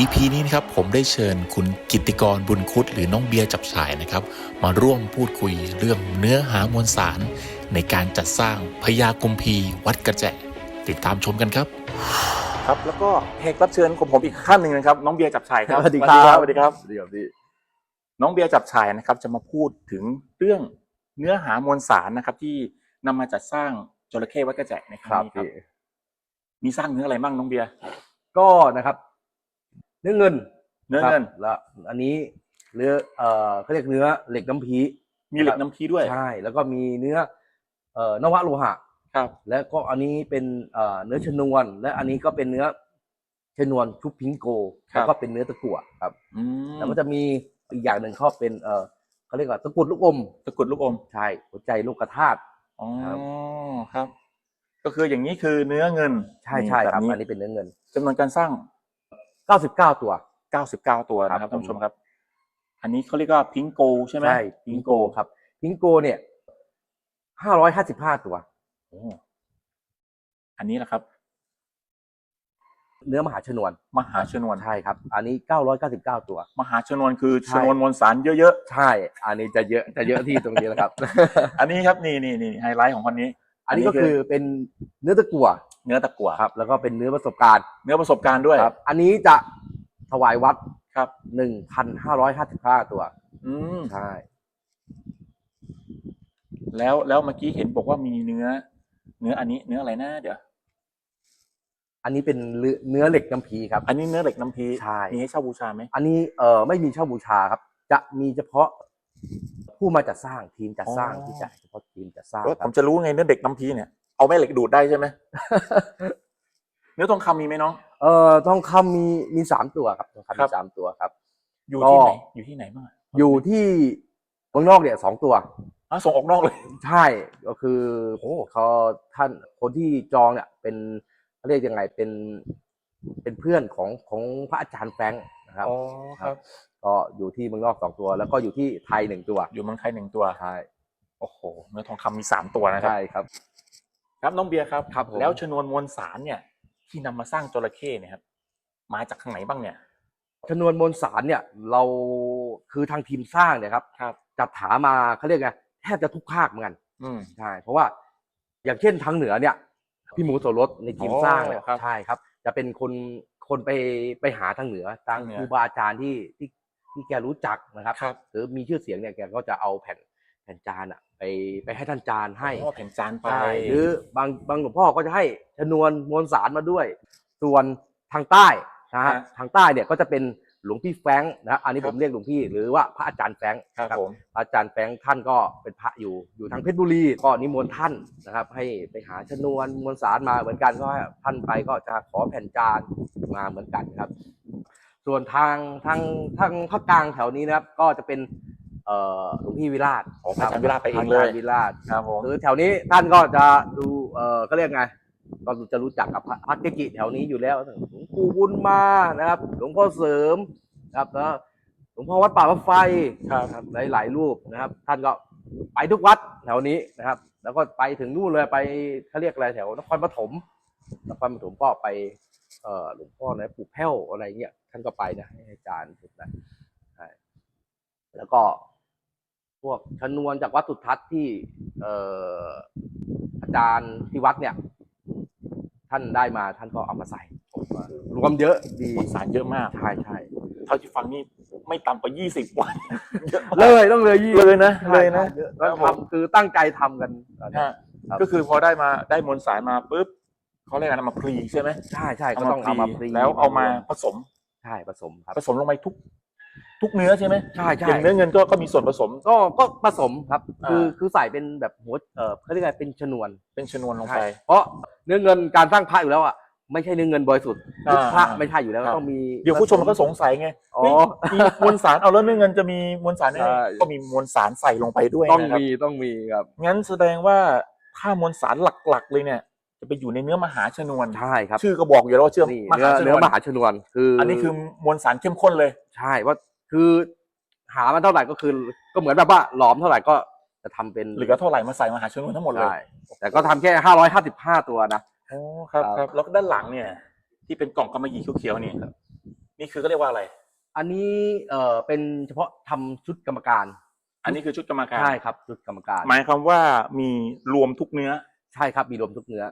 EP นี้นะครับผมได้เชิญคุณกิตติกรบุญคุดหรือน้องเบียร์จับฉายนะครับ มาร่วมพูดคุยเรื่องเนื้อหามวลสาร ในการจัดสร้างพญากุมพีวัดกระแจติดตามชมกันครับ ครับ แล้วก็แขกรับเชิญของผมอีกขั้นหนึ่งนะครับ น้องเบียร์จับฉายครับสวัสดีครับสวัสดีครับสวัสดีครับพี่น้องเบียร์จับฉายนะครับ จะมาพูดถึงเรื่องเนื้อหามวลสารนะครับ ที่นำมาจัดสร้างจระเข้วัดกระแจในคครั้รังบนี้ครับพี่มีสร้างเนื้ออะไรบ้างน้องเบียร์ก็นะครับ เนื้อเงินเนื้อเงิน ครับแล้วอันนี้เนื้อเอ่อเขาเรียกเนื้อเหล็กน้ำพีมีเหล็กน้ำพีด้วย ใช่แล้วก็มีเนื้อเอ่อนวะโลหะครับ และก็อันนี้เป็นเอ่อเนื้อชนวน และอันนี้ก็เป็นเนื้อชนวนชุบพิงโกแล้วก็เป็นเนื้อตะกั่วครับอืมแล้วก็จะมีอีกอย่างหนึ่งเขาเป็นเอ่อเขาเรียกว่าตะกรุดลูกอมตะกรุดลูกอมใช่หัวใจลูกกระธาตุ อ๋อครับ ครับ ก็คืออย่างนี้คือเนื้อเงินใช่ใช่ครับนี่อันนี้เป็นเนื้อเงินจำนวนการสร้าง 99 ตัว 99 ตัวนะครับครับท่านผู้ชมครับ อันนี้เขาเรียกว่าพิงโกใช่ไหมใช่พิงโกครับพิงโกเนี่ย 555 ตัว โอ้อันนี้แหละครับ เนื้อมหาชนวน มหาชนวนใช่ครับ อันนี้ 999 ตัว มหาชนวนคือใช่ชนวนมวลสารเยอะใช่ อันนี้จะเยอะจะเยอะที่ตรงนี้แหละครับๆอันนี้ครับนี่นี่นี่ไฮไลท์ของคนนี้ อันนี้ก็คือเป็นเนื้อตะกั่วเนื้อตะกั่วครับ แล้วก็เป็นเนื้อประสบการณ์ เนื้อประสบการณ์ด้วยครับ อันนี้จะถวายวัดครับ1,555ตัว อืมใช่ แล้วแล้วเมื่อกี้เห็นบอกว่ามีเนื้อ เนื้ออันนี้เนื้ออะไรนะเดี๋ยวอันนี้เป็นเนื้อเนื้อเหล็กน้ำพีครับ อันนี้เนื้อเหล็กน้ำพีใช่มีให้เช่าบูชาไหม อันนี้เอ่อไม่มีเช่าบูชาครับ จะมีเฉพาะ ผู้มาจัดสร้างทีมจัดสร้างที่จ่ายเฉพาะทีมจัดสร้างแล้วคผรับมจะรู้ไงเนื้อเด็กน้ำพีเนี่ยเอาแม่เหล็กดูดได้ใช่ไหมเนื้อทองคำมีไหมน้อง เอ่อทองคำมีมีสามตัวครับทองคำครัมีบ สามตัวครับ อยู่ที่ไหนก็ อยู่ที่ไหนบ้างอะอยู่ที่เมืองนอกเนี่ยสองตัว อะส่งออกนอกเลย ใช่ก็คือโอ้เขาท่านคนที่จองเนี่ยเป็นเขาเรียกยังไงเป็นเป็นเพื่อนของของพระอาจารย์แฟรงค์นะครับอ๋อครับ ก็อยู่ที่เมืองนอกสองตัว แล้วก็อยู่ที่ไทยหนึ่งตัว อยู่เมืองไทยหนึ่งตัว ใช่ โอ้โห เนื้อทองคำมีสามตัวนะครับ ใช่ครับ ครับน้องเบียร์ครับครับผมแล้วชนวนมวลสารเนี่ย ที่นำมาสร้างจระเข้เนี่ยครับ มาจากทางไหนบ้างเนี่ย ชนวนมวลสารเนี่ยเราคือทางทีมสร้างเนี่ยครับครับจัดหามาเขาเรียกไงแทบจะทุกภาคเหมือนกัน อืมใช่ เพราะว่าอย่างเช่นทางเหนือเนี่ย พี่หมูโสรสในทีมอ๋อสร้างเนี่ยครับใช่ครับ จะเป็นคนคนไปไปหาทางเหนือทางทางเหนือครูบาอาจารย์ที่ที่ ที่แกรู้จักนะครับ ครับ หรือมีชื่อเสียงเนี่ยแกก็จะเอาแผ่นแผ่นจานอะไปไปให้ท่านจานให้อ๋อแผ่นจานไป ใช่หรือบางบางหลวงพ่อก็จะให้ชนวนมวลสารมาด้วย ส่วนทางใต้นะฮะฮะทางใต้เนี่ยก็จะเป็นหลวงพี่แฟรงค์นะอันนี้ครัผบ มเรียกหลวงพี่หรือว่าพระอาจารย์แฟรงค์ครับนะ ผม พระอาจารย์แฟรงค์ท่านก็เป็นพระอยู่อยู่ทางเพชรบุรีก็นิมนต์ท่านนะครับ ให้ไปหาชนวนมวลสารมาเหมือนกันก็ให้ท่านไปก็จะขอแผ่นจานมาเหมือนกันครับ ส่วนทางทางทางภาคกลางแถวนี้นะครับ ก็จะเป็นเอ่อหลวงพี่วิราชอ๋อพระอาจารย์วิราชไปเองพเลระายจารย์วิราชครับผมคือแถวนี้ท่านก็จะดูเออก็เรียกไง ก็จะรู้จักกับพระพระเกจิแถวนี้อยู่แล้วหลวงปู่บุญมานะครับ หลวงพ่อเสริมนะครับแล้วหลวงพ่อวัดป่าวัดไฟครับนะครับหลายหลายๆรูปนะครับ ท่านก็ไปทุกวัดแถวนี้นะครับ แล้วก็ไปถึงนู่นเลยไปเขาเรียกอะไรแถวนครปฐมนครปฐมก็ไปเอ่อ หลวงพ่อนะปู่แพ้วอะไรเงี้ยท่านก็ไปนะให้อาจารย์ถูกนะใช่แล้วก็พวกชนวนจากวัดสุทัศน์ที่เอ่ออาจารย์ที่วัดเนี่ย ท่านได้มาท่านก็เอามาใส่รวมเยอะดีมวลสารเยอะมากใช่ใช่เท่าที่ฟังนี่ไม่ต่ำกว่ายี่สิบวันเยอะมากเลยต้องเลยยี่เลยนะใช่เลยนะใช่เยอะครัแล้วบผมทำคือตั้งใจทำกันตอนนี้ฮะครับก็คือพอได้มาได้มวลสารมาปุ๊บ เขาเรียกอะไรมาพรีใช่ไหมใช่ใช่ก็ต้องเอามาพรีแล้วเอามาผสมใช่ผสมครับผสมลงไปทุก ทุกเนื้อใช่ไหมใช่ใช่อย่างเนื้อเงินก็ก็มีส่วนผสมก็ก็ผสมครับ คืออ่าคือใส่เป็นแบบหัวเออเขาเรียกอะไรเป็นชนวนเป็นชนวนลงใช่ไป เพราะเนื้อเงินการสร้างพระอยู่แล้วอะไม่ใช่เนื้อเงินบริสุทธิ์ทุกพระอ่าไม่ใช่อยู่แล้วครับต้องมีเดี๋ยวผู้ชมก็สงสัยไงอ๋อเฮ้ยมีมวลสารเอาแล้วเนื้อเงินจะมีมวลสารได้ไงใช่ก็มีมวลสารใส่ลงไปด้วยต้องนะครับมีต้องมีครับงั้นแสดงว่าถ้ามวลสารหลักๆเลยเนี่ย จะไปอยู่ในเนื้อมหาชนวน ใช่ครับชื่อก็บอกอยู่แล้วว่าเชื่อนี่มเนื้อหาชนเนื้อวนมหาชนวนคืออัอันนี้คือมวลสารเข้มข้นเลย ใช่ว่าคือหามาเท่าไหร่ก็คือ ก็เหมือนแบบว่าหลอมเท่าไหร่ก็จะทำเป็นเหลือเท่าไหร่มาใส่มหาชนวนทั้งหมดเลย ใช่แต่ก็ทำแค่ห้าร้อยห้าสิบห้าตัวนะ โอ้ครับครับ ครับแล้วก็ด้านหลังเนี่ย ที่เป็นกล่องกำมะหยี่เขียวๆนี่นี่คือก็เรียกว่าอะไร อันนี้เอ่อเป็นเฉพาะทำชุดกรรมการอันนี้คือชุดกรรมการใช่ครับชุดกรรมการหมายความว่ามีรวมทุกเนื้อ ใช่ครับมีรวมทุกเนื้อ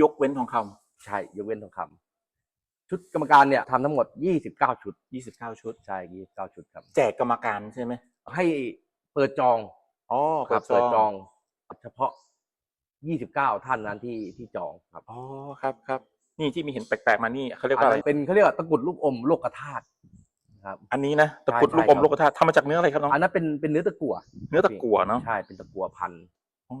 ยกเว้นทองคำใช่ยกเว้นทองคำชุดกรรมการเนี่ยทำทั้งหมด 29 ชุด 29 ชุด ใช่29ชุดครับ แจกกรรมการใช่ไหมให้เปิดจองอ๋อครับเปิดจองเฉพาะ 29 ท่านนั้นที่ที่จองครับอ๋อครับครับนี่ที่มีเห็นแปลกๆมานี่เขาเรียกอันว่าอะไรนั้นเป็นเขาเรียกว่าตะกรุดลูกอมโลกธาตุครับ อันนี้นะตะกรุดใช่ลูกอมครับ ลูกธาตุทำมาจากเนื้ออะไรครับน้องอันนั้นเป็นเป็นเนื้อตะกั่วเนื้อตะกั่วเนาะใช่เป็นตะกั่วพันธุ์อ๋อ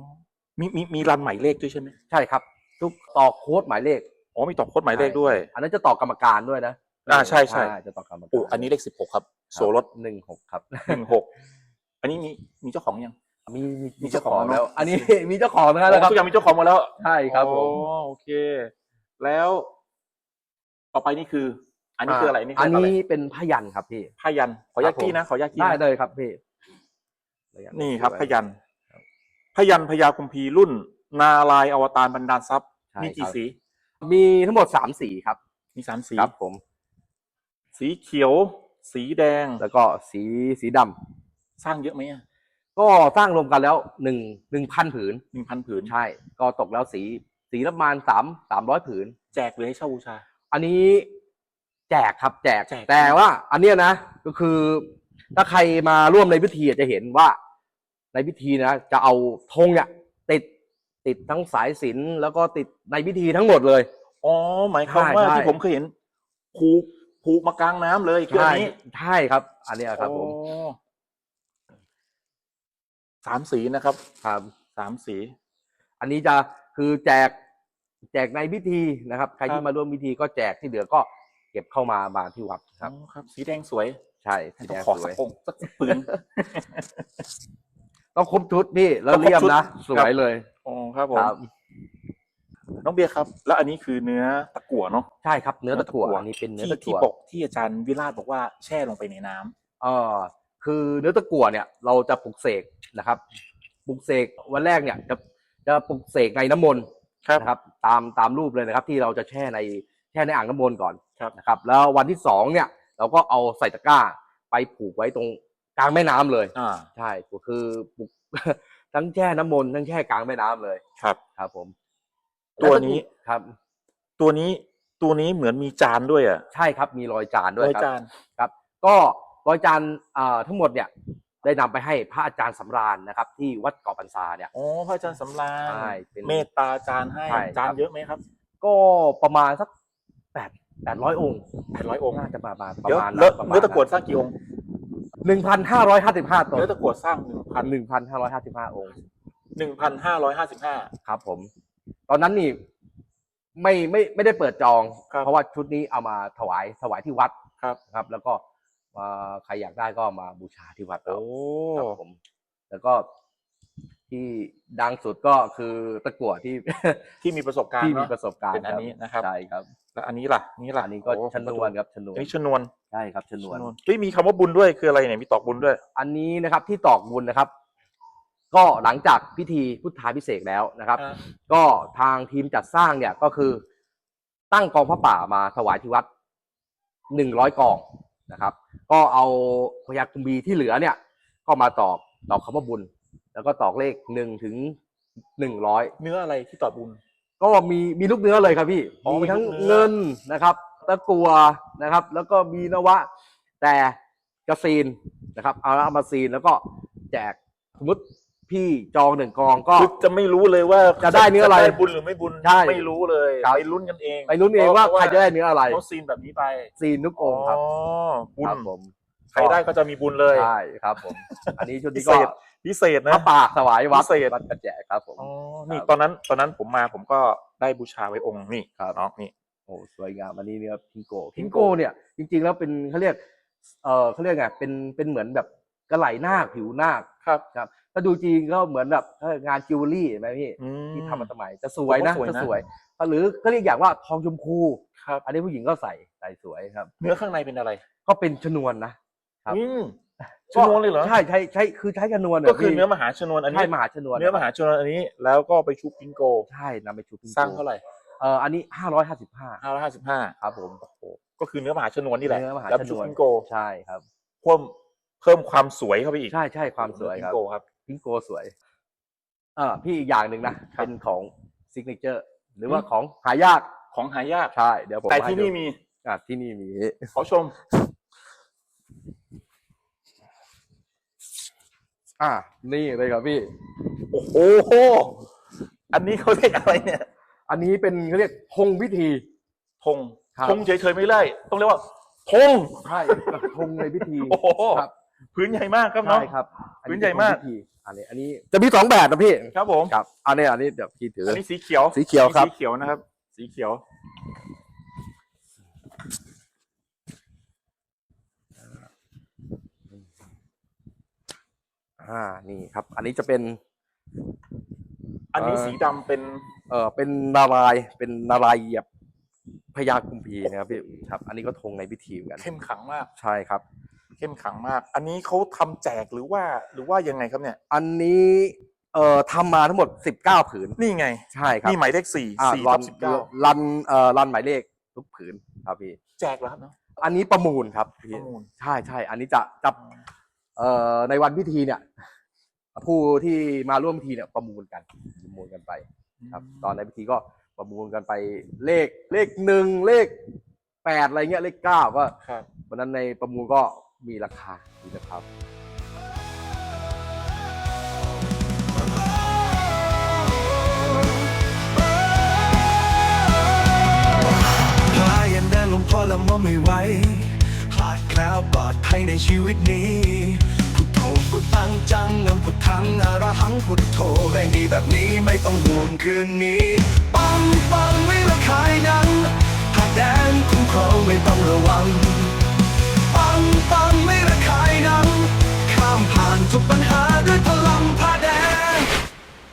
มีมีมีรันหมายเลขด้วยใช่ไหมใช่ครับ ทุกต่อโค้ดหมายเลข อ๋อมีต่อโค้ดหมายเลขด้วย อันนั้นจะต่อกรรมการด้วยนะอ่าใช่ใช่ จะต่อกรรมการโอ้อันนี้เลขสิบหกครับ โซรถหนึ่งหกครับหนึ่งหกอันนี้มีมีเจ้าของยัง มีมีมีมีเจ้าเจ้าขขอองงแล้แล้ววอันนี้มีเจ้าของนะคอ๋รับอทุกอย่างมีเจ้าของหมดแล้วใช่ครับผมอ๋อโอเค แล้ว ต่อไปนี่คือ อันนี้คืออะไรนี่คือันอะไรนี้เป็นพยันครับพี่ผ้ายันขออนุญาตครับผมกี้นะขออนุญาตกี้ได้นะเลยครับพี่นี่ครับพยันพยันพญาคุมพีรุ่น นาลายณ์อวตารบรรดาลทรัพย์ ใช่มีกี่ครับสีมีทั้งหมดสามสีครับมีสามสี ครับผม สีเขียว สีแดงแล้วก็สีสีดำสร้างเยอะไหมอะก็สร้างรวมกันแล้วหนึ่งหนึ่งพันผืน หนึ่งพันผืน ใช่ ก็ตกแล้วสีสีละประมาณสามสามร้อยผืน แจกหรือให้เช่าบูชา อันนี้แจกครับแจกแจก แต่ว่า อันเนี้ยนะก็คือ ถ้าใครมาร่วมในพิธีจะเห็นว่า ในพิธีนะจะเอาธงเนี่ยติด ติดทั้งสายสิญจนแล้วก็ติดในพิธีทั้งหมดเลย อ๋อหมายความใช่ว่าใช่ ที่ผมเคยเห็นผูกผูกมากลางน้ำเลยคืออันนี้ใช่ครับ อันเนี้ยครับผมอ๋อสามสีนะครับครับ สามสี อันนี้จะคือแจกแจกในพิธีนะครับ ใครครัที่บมาร่วมพิธีก็แจกที่เหลือก็เก็บเข้ามามาที่วัดครับ อ๋อครับ สีแดงสวยใช่ต้สีองแดงขอสสัวกยองค์สักปืน ต้องครบชุดพี่ แล้วต้องครบเลี่ยมชุดนะ สวยเลยอ๋อครับผมครับน้องเบียร์ครับ แล้วอันนี้คือเนื้อตะกั่วเนาะใช่ครับเนื้อตะกั่วเนื้อตะกั่วอันนี้เป็นเนื้อที่ตะที่กั่วบอกที่อาจารย์วิราชบอกว่าแช่ลงไปในน้ำเออคือเนื้อตะกั่วเนี่ย เราจะปลุกเสกนะครับปลุกเสกวันแรกเนี่ยจะจะปลุกเสกในน้ำมนต์ครับนะครับ ตามตามรูปเลยนะครับ ที่เราจะแช่ในแช่ในอ่างน้ำมนต์ก่อนครับนะครับ แล้ววันที่สองเนี่ย เราก็เอาใส่ตะกร้าไปผูกไว้ตรง กลางแม่น้ำเลย อ่า ใช่ก็คือปลุกทั้งแช่น้ำมนต์ทั้งแช่กลางแม่น้ำเลยครับ ครับ ผมตัวนี้ครับ ตัวนี้ตัวนี้เหมือนมีจานด้วยอะใช่ครับมีรอยจานด้วยร้อยครับจานครับ ก็รอยจานอ่าทั้งหมดเนี่ยได้นำไปให้พระอาจารย์สำราญนะครับ ที่วัดเกาะพรรษาเนี่ย อ๋อพระอาจารย์สำราญใช่เป็นเมตตาจานให้ใช่ครับ จานเยอะไหมครับ ก็ประมาณสักแปดแปดร้อยองค์แปดร้อยองค์ น่าจะประมาณปเดี๋ยวระมาณแล้วประมาณเนื้อตะกั่วสร้างกี่องค์ หนึ่งพันห้าร้อยห้าสิบห้าตัวเนื้อตะกั่วสร้างหนึ่งพันหนึ่งพันห้าร้อยห้าสิบห้าองค์หนึ่งพันห้าร้อยห้าสิบห้า ครับ ผม ตอนนั้นนี่ไม่ไม่ไม่ได้เปิดจอง ครับ เพราะว่าชุดนี้เอามาถวายถวายที่วัดครับ นะครับ แล้วก็มาใครอยากได้ก็มาบูชาที่วัดเอา โอ้ ครับผมแล้วก็ที่ดังสุดก็คือตะกั่วที่ ที่มีประสบการณ์ที่มีเนาะประสบการณ์เป็นอันนี้นะครับ ใช่ครับ แล้วอันนี้ล่ะนี่ล่ะอันนี้ก็โอ้ชนวนครับชนวอันนนี้ชนวนใช่ครับชนวนเฮ้ยมีคำว่าบุญด้วยคืออะไรเนี่ยมีตอกบุญด้วย อันนี้นะครับที่ตอกบุญนะครับ ก็หลังจากพิธีพุทธาพิเศษกแล้วนะครับอ่าก็ทางทีมจัดสร้างเนี่ยก็คือ ตั้งกองพระป่ามาถวายที่วัดหนึ่งร้อยกองนะครับ ก็เอาพยาคุมบีที่เหลือเนี่ย ก็มาตอกตอกคำว่าบุญ แล้วก็ตอกเลขหนึ่งถึงหนึ่งร้อยเนื้ออะไรที่ตอกบุญ ก็มีมีลูกเนื้อเลยครับพี่อ๋อมีมีทั้งลูกเนื้อ เงินนะครับ ตะกัวนะครับ แล้วก็มีนวะ แต่กระซีนนะครับ เอาเอามาซีนแล้วก็แจกสมมติพี่จองหนึ่งกองก็ คือจะไม่รู้เลยว่าจะได้เนื้ออะไรจบุญหรือไม่บุญใช่ไม่รู้เลยครับ ไปลุ้นกันเองไปลุ้นเองว่าใครจะได้เนื้ออะไรเขาซีนแบบนี้ไปซีนทุกองค์ครับ อ๋อบุญครับผม ใครได้ก็จะมีบุญเลย ใช่ครับผม อันนี้ชุดนี้พิก็เศษพิเศษพนะระป่าถวายวัดพิเศษ วัดกระแจครับผม อ๋อนี่ครับ ตอนนั้นตอนนั้นผมมาผมก็ได้บูชาไว้องค์นี่ครับเนาะนี่ โอ้สวยงามอันนี้เนี่ยพิงโกพิพิงงโกโกเนี่ยจริงๆแล้วเป็นเขาเรียกเออเขาเรียกไงเป็นเป็นเหมือนแบบกระไหลนาคผิวนาคครับครับถ้าดูจริงก็เหมือนแบบเอองานจิวเวลรี่เห็นไหมพี่อืมที่ทำมาสมัยจะสวยนะผมว่าสวยนะ จะสวย หรือก็เรียกอย่างว่าทองชมพู ครับ อันนี้ผู้หญิงก็ใส่ใส่สวยครับ เนื้อข้างในเป็นอะไร ก็เป็นชนวนนะ ครับ อืมชนวนเลยเหรอใช่ใช่ใช่คือใช้ชนวนก็คือพี่เนื้อมหาชนวนอันนี้ใช่มหาชนวนเนื้อมหาชนวนอันนี้ แล้วก็ไปชุบพิงโก ใช่นำไปชุบพิงโกสร้างเท่าไหร่เอออันนี้ห้าร้อยห้าสิบห้าห้าร้อยห้าสิบห้าครับผมโอ้โหก็คือเนื้อมหาชนวนนี่แหละเนื้อมหาแล้วชชุบนวนพิงโกใช่ครับเพิ่มเพิ่มความสวยเข้าไปอีกใช่ใช่ความสวยครับพิงโกครับพิงโกสวยอ่าพี่อีกอย่างหนึ่งนะครับเป็นของซิกเนเจอร์หรือว่าอืมของหายากของหายากใช่เดี๋ยวผมแต่ให้ที่ดูนี่มีอะที่นี่มีขอชม อ่านี่เลยครับพี่ โอ้โห อันนี้เขาเรียกอะไรเนี่ยอันนี้เป็นเขาเรียกธงพิธี ธงครับ ธงเฉยๆไม่ได้ ต้องเรียกว่าธง ใช่ธงในพิธีโอ้โห ครับพื้นใหญ่มากครับเนาะ ใช่ครับพื้นใหญ่มากธงพิธีอันนี้อันนี้จะมีสองแบบนะพี่ครับผม ครับอันนี้อันนี้เดี๋ยวพี่ถืออันนี้สีเขียวสีเขียวครับ สีเขียวนะครับ สีเขียว อ่านี่ครับ อันนี้จะเป็น อันนี้เอ่อสีดำเป็นเอ่อเป็นนารายณ์เป็นนารายณ์เหยียบพญากุมพีนะครับพี่ครับ อันนี้ก็ธงในพิธีเหมือนกันเข้มขังมาก ใช่ครับ เข้มขังมาก อันนี้เขาทำแจกหรือว่าหรือว่ายังไงครับเนี่ย อันนี้เอ่อทำมาทั้งหมดสิบเก้าผืน นี่ไง ใช่ครับนี่หมายเลขสี่อ่าสี่รัทันบสิบเก้ารันเอ่อรันหมายเลขทุกผืนครับพี่ แจกแล้วครับเนาะอันนี้ประมูลครับปพี่ระมูลใช่ใช่ อันนี้จะจะเอ่อ ในวันพิธีเนี่ย ผู้ที่มาร่วมพิธีเนี่ยประมูลกันประมูลกันไป ครับ ตอนในพิธีก็ประมูลกันไปเลขเลขหนึ่งเลขแปดอะไรเงี้ยเลขเก้าก็ครับวันนั้นในประมูลก็มีราคามีราคาพายันเดินลงพอละมองไม่ไหวพ ลาดแคล้วปลอดภัยในชีวิตนี้พุทโธพุทธังจังงังพุทธังอรหังพุทโธแรงดีแบบนี้ไม่ต้องห่วงคืนนี้ปังปังไม่ละคายนั้นหากแดนคุ้มครองไม่ต้องระวัง ปังปังไม่ละคายนั้นข้ามผ่านทุกปัญหาด้วยพลังผ้าแดง